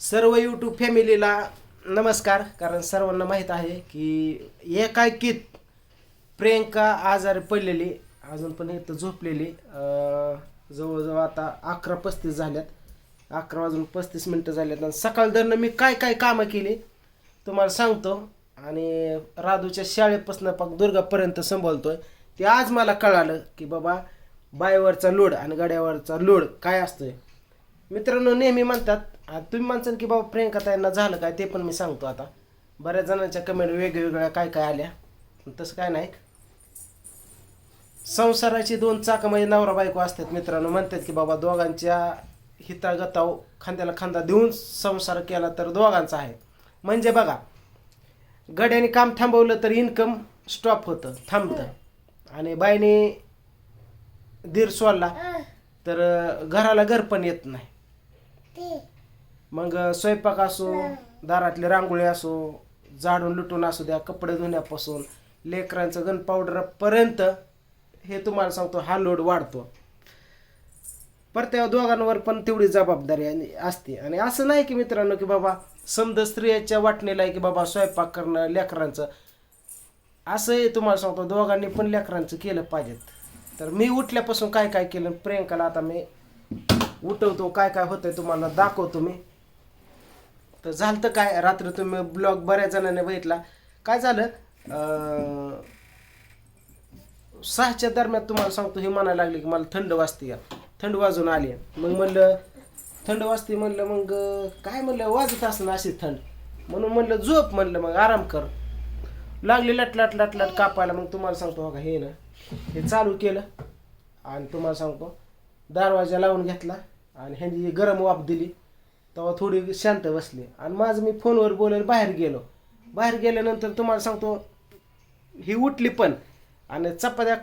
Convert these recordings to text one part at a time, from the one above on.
सर्व यूट्यूब फॅमिलीला नमस्कार. कारण सर्वांना माहीत आहे की एकाएकीत प्रियंका आजारी पडलेली अजून पण इथं झोपलेली. जवळजवळ आता अकरा पस्तीस झाल्यात. अकरा वाजून पस्तीस मिनटं झाल्यात. आणि सकाळ दरनं मी काय काय कामं केली तुम्हाला सांगतो. आणि राधूच्या शाळेपासून पाक दुर्गापर्यंत सांभाळतोय ते आज मला कळालं की बाबा बायवरचा लोड आणि गड्यावरचा लोड काय असतोय? मित्रांनो नेहमी म्हणतात तुम्ही म्हणसान की बाबा प्रियंका ताईंना झालं काय ते पण मी सांगतो आता. बऱ्याच जणांच्या कमेंट वेगवेगळ्या काय काय आल्या. तसं काय नाही. संसाराची दोन चाकं म्हणजे नवरा बायको असतात मित्रांनो. म्हणतात की बाबा दोघांच्या हितागताव खांद्याला खांदा देऊन संसार केला तर दोघांचा आहे. म्हणजे बघा गड्याने काम थांबवलं तर इन्कम स्टॉप होतं थांबतं. आणि बाईने दीर सोडला तर घराला घर पण येत नाही. मग स्वयंपाक असो दारातले रांगोळी असो झाडून लुटून असू द्या कपडे धुण्यापासून लेकरांचं गन पावडरपर्यंत हे तुम्हाला सांगतो हा लोड वाढतो. प्रत्येक दोघांवर पण तेवढी जबाबदारी आणि- असते. आणि असं नाही की मित्रांनो की बाबा समजा स्त्रियाच्या वाटणीला आहे की बाबा स्वयंपाक करणं लेकरांचं. असंही तुम्हाला सांगतो दोघांनी पण लेकरांचं केलं पाहिजेत. तर मी उठल्यापासून काय काय केलं? प्रियंकाला आता मी उठवतो काय काय होतंय तुम्हाला दाखवतो मी. तर झालं तर काय? रात्री तुम्ही ब्लॉग बऱ्याच जणांनी बघितला. काय झालं? सहाच्या दरम्यान तुम्हाला सांगतो हे म्हणायला लागले की मला थंड वाजते या. थंड वाजून आली. मग म्हणलं थंड वाजते म्हणलं मग काय म्हणलं? वाजत असं अशी थंड. म्हणून म्हणलं झोप म्हणलं मग आराम कर. लागली लट लट लट लट कापायला. मग तुम्हाला सांगतो बघा हे ना हे चालू केलं. आणि तुम्हाला सांगतो दरवाजा लावून घेतला. आणि ह्यांनी गरम वाफ दिली. तेव्हा थोडी शांत बसली. आणि माझं मी फोनवर बोलायला बाहेर गेलो. बाहेर गेल्यानंतर तुम्हाला सांगतो ही उठली पण. आणि चपात्या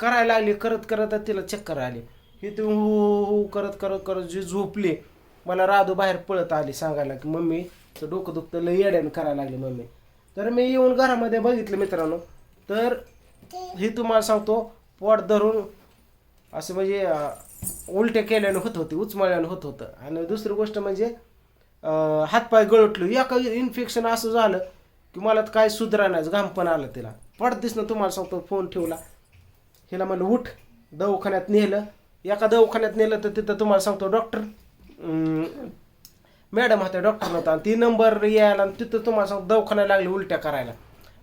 करायला लागली करत करत तिला चक्कर आली. ही तू हू हू करत करत करत जी झोपली मला राधू बाहेर पळत आली सांगायला की मम्मी तर डोकं दुखतं लय येड्यानं करायला लागली मम्मी. तर मी येऊन घरामध्ये बघितलं मित्रांनो. तर ही तुम्हाला सांगतो पोट धरून असं म्हणजे उलट्या केल्यानं होत होती उचमळल्यानं होत होतं. आणि दुसरी गोष्ट म्हणजे हातपाय गळटलो एका इन्फेक्शन असं झालं की मला तर काय सुधरा नाही घाम पण आलं तिला. पडतीसनं तुम्हाला सांगतो फोन ठेवला. हिला म्हणलं उठ दवाखान्यात नेलं. एका दवाखान्यात नेलं तर तिथं तुम्हाला सांगतो डॉक्टर मॅडम होत्या डॉक्टर नव्हता. आणि ती नंबर यायला आणि तिथं तुम्हाला सांगतो दवाखान्यात लागली उलट्या करायला.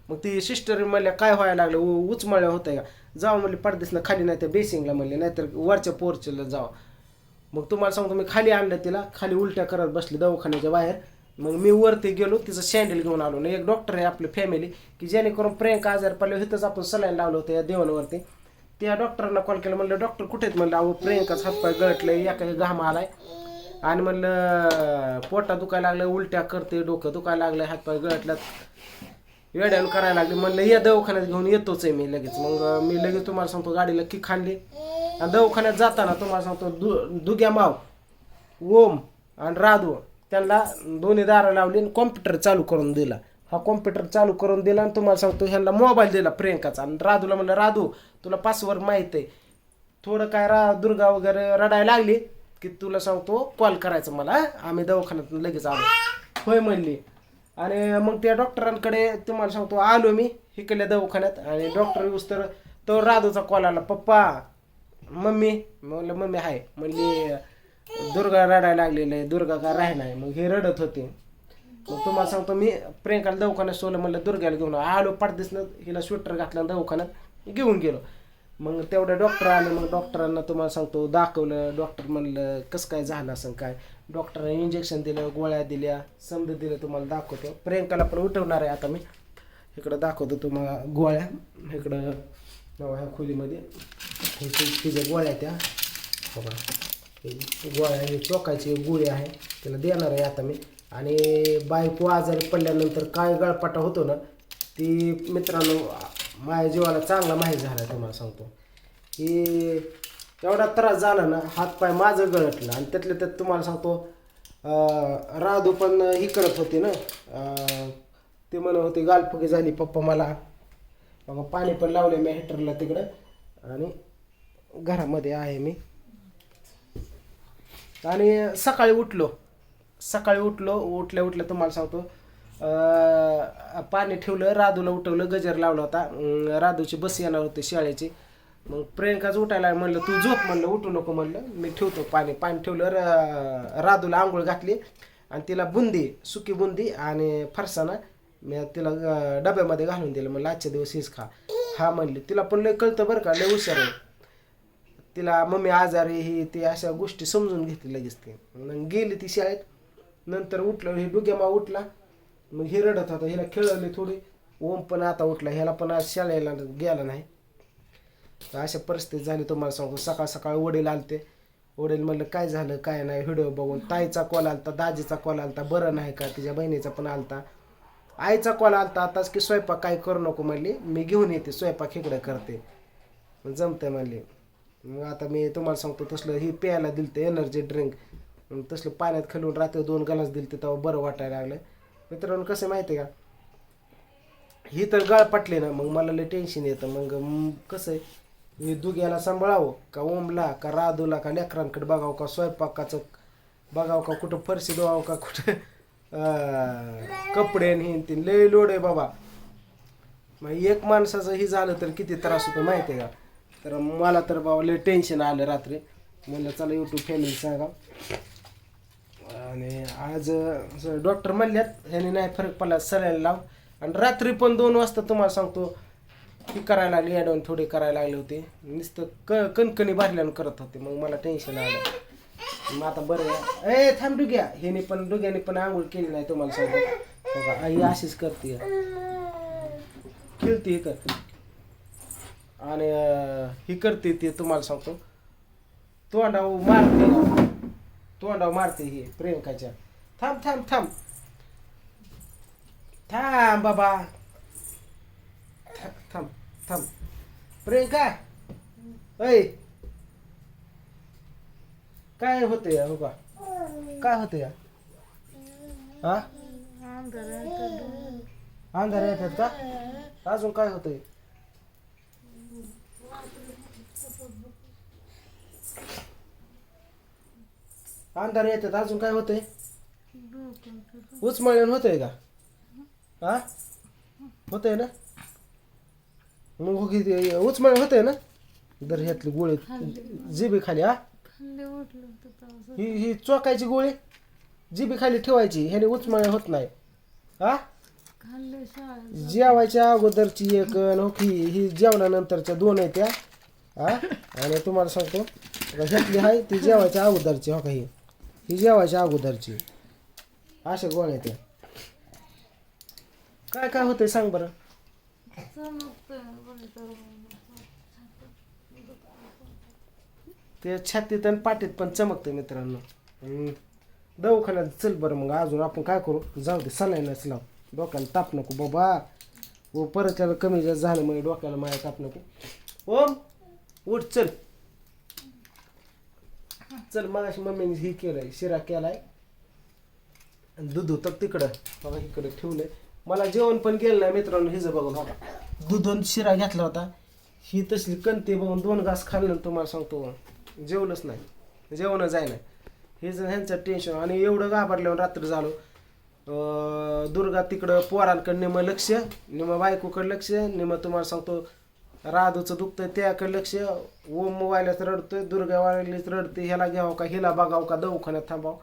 मग ती सिस्टर म्हणल्या काय व्हायला लागलं? उचमळल्या होत्या का? जावं म्हणले पडदेसनं खाली नाही तर बेसिंगला म्हणले नाहीतर वरच्या पोर्चला जावं. मग तुम्हाला सांगतो मी खाली आणलं तिला खाली उलट्या करत बसली दवाखान्याच्या बाहेर. मग मी वरती गेलो तिचं सँडल घेऊन आलो. ना एक डॉक्टर आहे आपली फॅमिली की जेणेकरून प्रियंका आजार पडले इथंच आपण सलाईन लावलं होतं या देवांवरती त्या डॉक्टरांना कॉल केला म्हणलं डॉक्टर कुठे आहेत? म्हणलं अहो प्रियंकाच हातपाय गळटले एका घाम आलाय. आणि म्हणलं पोटा दुखायला लागलं उलट्या करते डोकं दुखायला लागलं हातपाय गळटल्यात वेड्यानं करायला लागले. म्हणलं या दवाखान्यात घेऊन येतोच आहे मी लगेच. मग मी लगेच तुम्हाला सांगतो गाडीला की खाल्ली. आणि दवाखान्यात जाताना तुम्हाला सांगतो दु दुग्या माव ओम आणि राधू त्यांना दोन्ही दारं लावली आणि कॉम्प्युटर चालू करून दिला. हा कॉम्प्युटर चालू करून दिला आणि तुम्हाला सांगतो ह्यांना मोबाईल दिला प्रियंकाचा. आणि राधूला म्हणलं राधू तुला पासवर्ड माहीत आहे. थोडं काय रा दुर्गा वगैरे रडायला लागली की तुला सांगतो कॉल करायचं मला आम्ही दवाखान्यात लगेच आलो. होय म्हणली. आणि मग त्या डॉक्टरांकडे तुम्हाला सांगतो आलो मी इकडल्या दवाखान्यात आणि डॉक्टर येऊस तर तो राधूचा कॉल आला पप्पा मम्मी. म्हणलं मम्मी आहे म्हणली दुर्गा रडायला लागलेलं आहे दुर्गा का राहणार मग हे रडत होते. मग तुम्हाला सांगतो मी प्रियंकाला दवाखान्यात सोलं म्हणलं दुर्गाला घेऊन आलो पडदिसनं हिला स्वेटर घातलं दवाखान्यात घेऊन गेलो. मग तेवढ्या डॉक्टर आले मग डॉक्टरांना तुम्हाला सांगतो दाखवलं. डॉक्टर म्हणलं कसं काय झालं असं काय? डॉक्टरांनी इंजेक्शन दिलं गोळ्या दिल्या समज दिलं तुम्हाला दाखवतो. प्रियंकाला पण उठवणार आहे आता मी. इकडं दाखवतो तुम्हाला गोळ्या. इकडं ह्या खोलीमध्ये. हे तिच्या गोळ्या त्या. हो बघा. गोळ्या हे चोकाची गोळी आहे. त्याला देणार आहे आता मी. आणि बायको आजारी पडल्यानंतर काय गळपाटा होतो ना ती मित्रांनो माझ्या जीवाला चांगला माहीत झाला तुम्हाला सांगतो. की एवढा त्रास झाला ना हातपाय माझं गळटलं आणि त्यातल्या त्यात तुम्हाला सांगतो राधू पण ही करत होती ना ते म्हणत होते गालफुगी झाली पप्पा मला. मग पाणी पण लावले मी हेटरला तिकडं आणि घरामध्ये आहे मी. आणि सकाळी उठलो सकाळी उठलो उठल्या उठल्या तुम्हाला सांगतो पाणी ठेवलं राधूला उठवलं गजर लावला होता. राधूची बस येणार होती शाळेची. मग प्रियंकाच उठायला म्हणलं तू झोप म्हणलं उठू नको म्हणलं. मी ठेवतो पाणी पाणी ठेवलं र- राधूला आंघोळ घातली. आणि तिला बुंदी सुकी बुंदी आणि फरसाना मी तिला डब्यामध्ये घालून दिलं. म्हणलं आजच्या दिवस हीच खा. हा म्हणली. तिला पण लय कळतं बरं का लय हुशार आहे. तिला मम्मी आजारी ही ती अशा गोष्टी समजून घेतली लगेच ती. मग गेली ती शाळेत. नंतर उठलं हे डुग्यामा उठला. मग हे रडत होता हिला खेळवली थोडी. ओम पण आता उठला ह्याला पण आज शाळेला गेला नाही. तर अशा परिस्थिती झाली तुम्हाला सांगू सकाळ सकाळ वडील आलते. वडील म्हणलं काय झालं काय नाही व्हिडिओ बघून. ताईचा कॉल आलता दाजीचा कॉल आलता बरं नाही का तिच्या बहिणीचा पण आलता. आईचा कॉल आलता आताच की स्वयंपाक काय करू नको म्हणली मी घेऊन येते स्वयंपाक इकडे करते. जमते म्हणले. मग आता मी तुम्हाला सांगतो तसलं ही प्यायला दिलं ते एनर्जी ड्रिंक तसलं पाण्यात खालून रात्री दोन गलास दिलते तेव्हा बरं वाटायला लागलं. मित्रांनो कसं माहिती आहे का? ही तर गळ पटली ना मग मला लय टेन्शन येतं. मग कसं आहे? मी दुग्याला सांभाळावं का ओमला का राधूला का लेकरांकडे बघावं का स्वयंपाकाचं बघावं का कुठं फरशी धुवावं का कुठं कपडे आणि हे ते. लय लोड आहे बाबा. मग एक माणसाचं ही झालं तर किती त्रास होतो माहिती आहे का? तर मला तर बाबा लय टेन्शन आलं रात्री. म्हणलं चला यूट्यूब फॅमिली सांगा आणि आज डॉक्टर म्हणल्यात ह्याने नाही फरक पडला सरायला लाव. आणि रात्री पण दोन वाजता तुम्हाला सांगतो ही करायला लागली ॲडॉन थोडी करायला लागले होते. नुसतं क कणकणी भरल्यानं करत होते मग मला टेन्शन आलं. मग आता बरं ए थांब डुग्या. हेने पण डुग्याने पण आंघोळ केली नाही तुम्हाला सांगू. बघा आई अशीच करते. खेळते कर. आणि ही करते ती तुम्हाला सांगतो. तोंडाव मारते. तोंडाव मारते हे प्रियंकाच्या. थांब थांब थांब. थांब बाबा. थांब थांब. प्रियंका! ऐ! काय होते हो का? काय होते या? हा? अंधार येतात का? अजून काय होतंय? अंधार येतात अजून काय होतंय? उचमळण होतंय का? हा? होतंय ना? मग हो किती उचमळ होतंय ना? दर ह्यातली गोळी जिबी खाली हा? होतं ही ही चोकायची गोळी? जिबी खाली ठेवायची ह्याने उचमळ होत नाही. हा? जेवायच्या अगोदरची एक आणि हो जेवणानंतरच्या दोन आहेत त्या हा? आणि तुम्हाला सांगतो ह्यातली आहे ती जेवायच्या अगोदरची हो का ही? ही जेवायच्या अगोदरची. अशा गोळ्या त्या. काय काय होतंय सांग बरं. ते छातीत आणि पाठीत पण चमकतं मित्रांनो. हम्म. दवाखान्यात चल बरं मग अजून आपण काय करू? जाऊ दे सलाईनच लाव. डोक्याला ताप नको बाबा. व परत त्याला कमी जास्त झालं म्हणजे डोक्याला माया ताप नको. ओम उठ चल. चल मगाशी मम्मीने हे केलंय शिरा केलाय. आणि दूध होतं तिकडं. बघा इकडे ठेवलंय. मला जेवण पण गेलं नाही मित्रांनो हिचं बघून हो दूध आणि शिरा घेतला होता. ही तसली कणते बघून दोन घास खाल्लं तुम्हाला सांगतो. जेवलंच नाही. जेवण जाय नाही हे जर ह्यांचं टेन्शन आणि एवढं घाबरल्यावर रात्र झालो. दुर्गा तिकडं पोरांकडे निम लक्ष निम बायकोकडे लक्ष निम तुम्हाला सांगतो राधूचं दुखतंय त्याकडे लक्ष ओम मोबाईलाच रडतोय दुर्गा वाळलीच रडते ह्याला घ्यावं का हिला बघावं का दवाखान्यात थांबावं.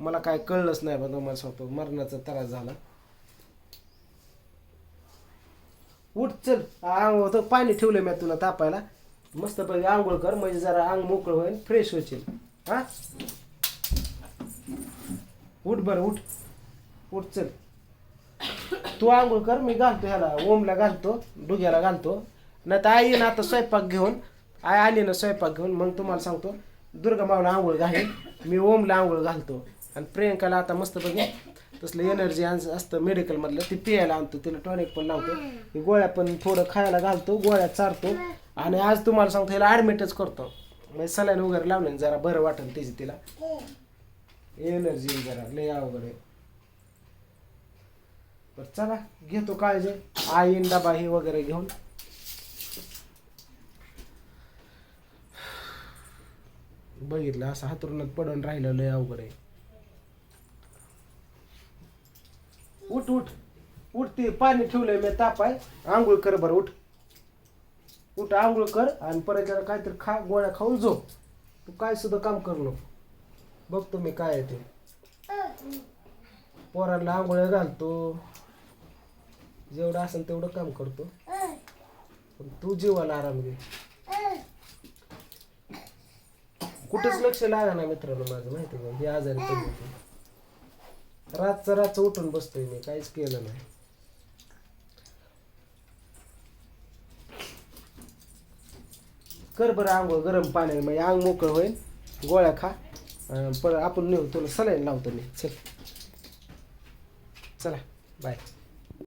मला काय कळलंच नाही बा तुम्हाला सांगतो. मरणाचा त्रास झाला. उठ चल. आंघोळ तर पाणी ठेवलं मी तुला तापायला. मस्त पैकी आंघोळ कर म्हणजे जरा अंग मोकळं होईल फ्रेश होशील. हा? उठ बरं उठ. उठ चल. तू आंघोळ कर मी घालतो ह्याला ओमला घालतो डुग्याला घालतो. नाही तर आई ना आता स्वयंपाक घेऊन आई आली ना स्वयंपाक घेऊन मग तुम्हाला सांगतो दुर्गा मावला आंघोळ घालेल मी ओमला आंघोळ घालतो. आणि प्रियंकाला आता मस्त तसलं एनर्जी असतं मेडिकलमधलं ती प्यायला आणतो तिला टॉनिक पण लावतो. गोळ्या पण थोडं खायला घालतो गोळ्या चारतो. आणि आज तुम्हाला सांगतो ह्याला ॲडमिटच करतो. म्हणजे सलाईन वगैरे लावलं जरा बरं वाटेल त्याची तिला. एनर्जी जरा लय अवघड आहे. बरं चला घेतो काळजी. आईन डबा हे वगैरे घेऊन. बघितलं असं हातरुणात पडून राहिलं लय अवघड आहे. उठ उठ. उठ ते पाणी ठेवलंय मी तापाय. आंघोळ कर बरं उठ. उठ आंघोळ कर आणि परत जरा काहीतरी खा गोळ्या खाऊन झोप. तू काय सुद्धा काम कर नको. बघतो मी काय आहे ते. पोरांना आंघोळ्या घालतो. जेवढं असेल तेवढं काम करतो. पण तू जीवाला आराम घे कुठंच लक्ष लागा ना मित्रांनो माझं माहिती का? हे आजारी रातचं रातचं उठून बसतोय मी काहीच केलं नाही. कर बरं आंघोळ गरम पाण्याने म्हणजे अंग मोकळं होईल गोळ्या खा अं, परत आपण नेऊ तुला सलाईन लावतो मी. चल. चला बाय.